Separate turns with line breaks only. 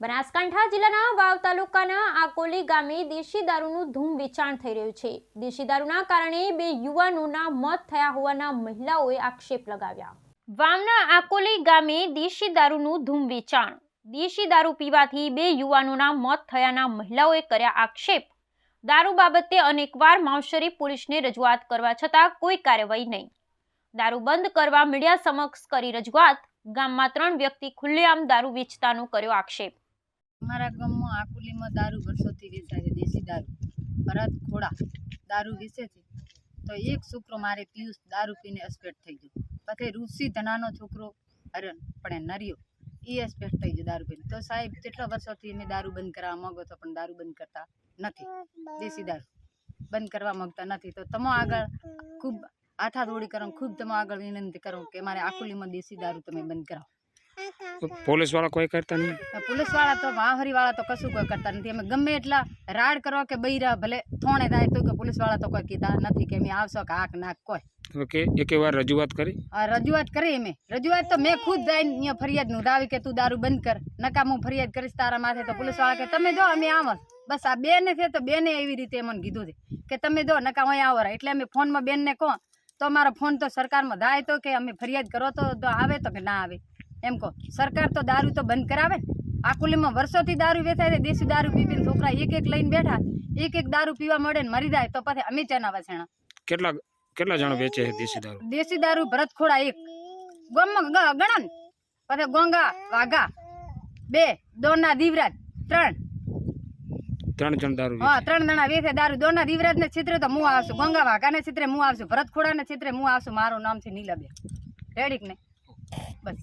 બનાસકાંઠા જિલ્લાના વાવ તાલુકાના આકોલી ગામે દેશી દારૂનું ધૂમ વેચાણ થઈ રહ્યું છે. દેશી દારૂના કારણે બે યુવાનોના મોત થયા હોવાના મહિલાઓએ આક્ષેપ લગાવ્યા. વાવના આકોલી ગામે દેશી દારૂનું ધૂમ વેચાણ. દેશી દારૂ પીવાથી બે યુવાનોના મોત થયાના મહિલાઓએ કર્યા આક્ષેપ. દારૂ બાબતે અનેકવાર માવશરી પોલીસને રજૂઆત કરવા છતાં કોઈ કાર્યવાહી નહીં. દારૂ બંધ કરવા મીડિયા સમક્ષ કરી રજૂઆત. ગામમાં ત્રણ વ્યક્તિ ખુલ્લેઆમ દારૂ વેચતાનો કર્યો આક્ષેપ.
અમારા ગામમાં આકુલીમાં દારૂ વર્ષોથી વેચાય છે, દેશી દારૂ. ભરત ખોડા, દારૂ વેચે છે. તો એક છોકરો મારે પિયુષ દારૂ પીને અસ્પેટ થઈ ગયો. પછી ઋષિ ધનાનો છોકરો હરણ, પણ એ નર્યો. એ અસ્પેટ થઈ ગયો દારૂ પીને. તો સાહેબ, કેટલા વર્ષોથી મેં દારૂ બંધ કરવા માંગો તો પણ દારૂ બંધ કરતા નથી. દેશી દારૂ બંધ કરવા માંગતા નથી. તો તમે આગળ ખૂબ હાથાદોડી કરો ખૂબ તમે આગળ વિનંતી કરો કે મારે આકુલીમાં દેશી દારૂ તમે બંધ કરાવો.
પોલીસવાળા કોઈ કરતા નહીં?
પોલીસવાળા તો વાહરી વાળા તો કશું કોઈ કરતા નથી. અમે ગમે એટલા રાડ કરવા કે બૈરા ભલે થોણે થાય તો કે પોલીસવાળા તો કોઈ કીધા નથી કે અમે આવશો કે હાક નાક કોઈ.
તમે કે એક વાર રજૂઆત કરી?
રજૂઆત કરી અમે. રજૂઆત તો મેં ખુદ જઈને અહીંયા ફરિયાદ નોંધાવી કે તું દારૂ બંધ કર. નકા હું ફરિયાદ કરીશ તારા માથે તો પોલીસવાળા કે તમે જો અમે આવો. બસ આ બેને છે તો બેને એવી રીતે મને કીધું છે કે તમે જો નકા અહીંયા આવો. એટલે અમે ફોનમાં બેનને કહો. તો અમારો ફોન તો સરકારમાં થાય તો કે અમે ફરિયાદ કરો તો આવે તો કે ના આવે. એમ કહો. સરકાર તો દારૂ તો બંધ કરાવે આકુલીમાં વર્ષોથી દારૂ વેચાય છે દેશી દારૂ પી છોકરા એક એક લઈને બેઠા. એક એક દારૂ પીવા મળે ને મરી જાય તો પછી અમે ચનાવા વસેણા.
કેટલા કેટલા જણા વેચે છે દેશી દારૂ?
દેશી દારૂ ભરત ખોડા એક. ગોમમાં ગણન પછી ગોંગા વાઘા. બે દોના દીવરાજ. ત્રણ.
ત્રણ જણ દારૂ
હા ત્રણ જણા વેચે દારૂ. દોના દીવરાજ ને છિત્રે તો હું આવશું. ગોંગા વાઘા ને છિત્રે હું આવશું. ભરત ખોડા ને છિત્રે હું આવશું. મારું નામ છે નીલાબેન. રેડીક ને બસ.